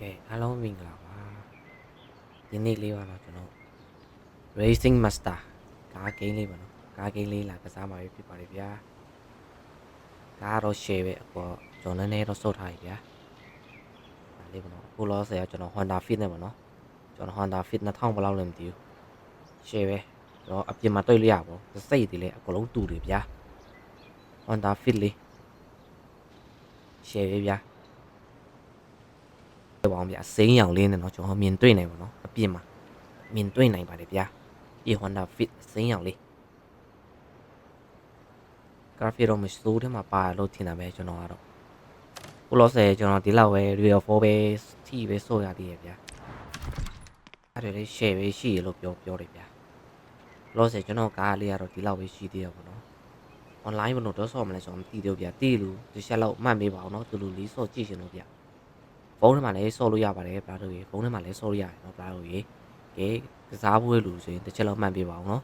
ကဲအားလုံးမင်္ဂလာပါဒီနေ့လေးပါတော့ကျွန်တော် Racing Master ကားဂိမ်းလေးပါနော်ကားဂိမ်းလေးလာကစားမှာဖြစ်ပါတယ်ဗျာကားတော့ share ပဲအပေါ်ကျွန်တော်နည်းနည်းတော့စုတ်ထားပြီဗျာဒါလေးပါနော်အခုလောဆယ်ကကျွန်တော် Honda Fit နဲ့ပါနော်ကျွန်တော် Honda Fit 2000ဘယ်လောက်လဲမသိဘူး share ပဲကျွန်တော်အပြင်မှာတွေ့လို့ရပါဘူးစိတ်တွေလည်းအကုန်လုံးတူတယ်ဗျာ Honda Fit လေး share ပဲဗျာ ပြောပါအောင်ဗျာစိမ်းရောင်လေးနဲ့เนาะကျွန်တော်မြင်တွေ့နိုင်ပါเนาะအပြင်မှာမြင်တွေ့နိုင်ပါတယ်ဗျာဒီ Honda Fit စိမ်းရောင်လေး graphic တော့မစိုးထဲမှာပါလို့ထင်တာပဲကျွန်တော်ကတော့ခုလောဆယ်ကျွန်တော်ဒီလောက်ပဲ Real 4ပဲထိပဲဆိုရသေးရဲ့ဗျာအဲ့ဒါလေး share ပဲရှိရလို့ပြောပြောတယ်ဗျာလောဆယ်ကျွန်တော်ကားလေးကတော့ဒီလောက်ပဲရှိသေးရပါတော့ online ဘယ်လိုတော့ဆော့မလဲဆိုတော့မသိသေးဘူးဗျာတီးလူဒီချက်လောက်မှတ်မေးပါအောင်เนาะသူလူလေးဆော့ကြည့်ရှင်လို့ဗျာ ဖုန်းထဲမှာလည်းဆော့လို့ရပါတယ်ဘရာတို့ရေဖုန်းထဲမှာလည်းဆော့လို့ရတယ်နော်ဘရာတို့ရေကဲကစားဖို့လူဆိုရင်တစ်ချက်လောက်မှန်ပြပါအောင်နော်